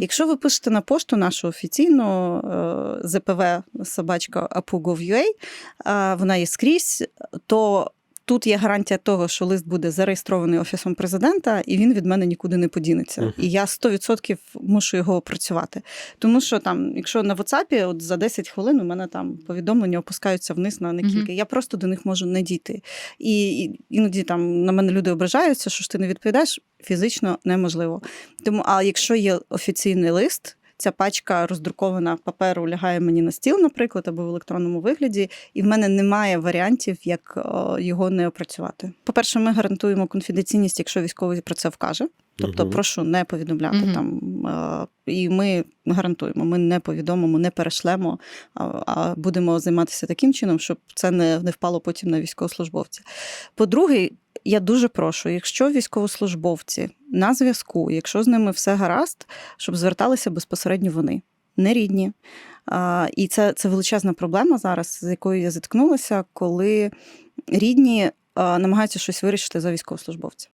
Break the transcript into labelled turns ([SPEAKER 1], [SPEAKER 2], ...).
[SPEAKER 1] Якщо ви пишете на пошту нашу офіційну е, ЗПВ собачка apu.gov.ua, вона є скрізь, то тут є гарантія того, що лист буде зареєстрований офісом президента, і він від мене нікуди не подінеться.
[SPEAKER 2] Мгм.
[SPEAKER 1] І я 100% мушу його опрацювати. Тому що там, якщо на WhatsApp, от за 10 хвилин у мене там повідомлення опускаються вниз на не
[SPEAKER 3] Мгм.
[SPEAKER 1] кілька. Я просто до них можу не дійти. І і іноді там на мене люди ображаються, що ж ти не відповідаєш, фізично неможливо. Тому, а якщо є офіційний лист, ця пачка роздрукована паперу лягає мені на стіл, наприклад, або в електронному вигляді, і в мене немає варіантів, як його не опрацювати. По-перше, ми гарантуємо конфіденційність, якщо військовий про це вкаже. Тобто,
[SPEAKER 2] Мгм.
[SPEAKER 1] прошу не повідомляти
[SPEAKER 3] Мгм.
[SPEAKER 1] там. е, І ми гарантуємо, ми не повідомимо, не перешлемо, а, а будемо займатися таким чином, щоб це не, не впало потім на військовослужбовця. По-друге, я дуже прошу, якщо військовослужбовці на зв'язку, якщо з ними все гаразд, щоб зверталися безпосередньо вони, не рідні. І це, це величезна проблема зараз, з якою я зіткнулася, коли рідні намагаються щось вирішити за військовослужбовця.